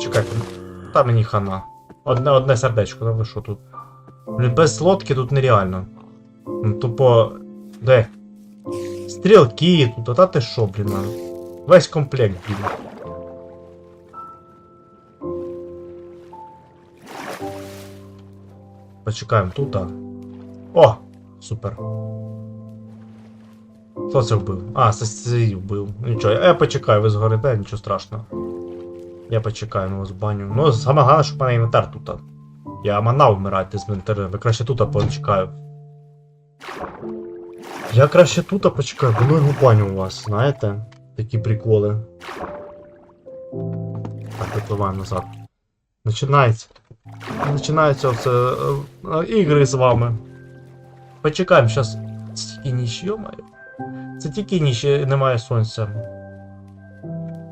Чекайте. Та мені хана. Одне, одне сердечко, да ви що тут? Без лодки тут нереально. Ну, тупо. Де? Стрілки тут, а та ти що, блін? Весь комплект, блін. Почекаємо тут, а. О! Супер. Хто це вбив? А, сесії вбив. Нічого, я почекаю, ви згорите, нічого страшного. Я почекаю на вас баню. Ну, саме головне, щоб в мене інвентар тут. Я мана вмирати з інвентарем. Я краще тут почекаю. Я краще тут почекаю, бо ну його баню у вас, знаєте? Такі приколи. Так, випливаємо назад. Починається. Починаються оце е, е, ігри з вами. Почекаємо, зараз. Це тільки ніч, йомаю. Це тільки ніч, немає сонця.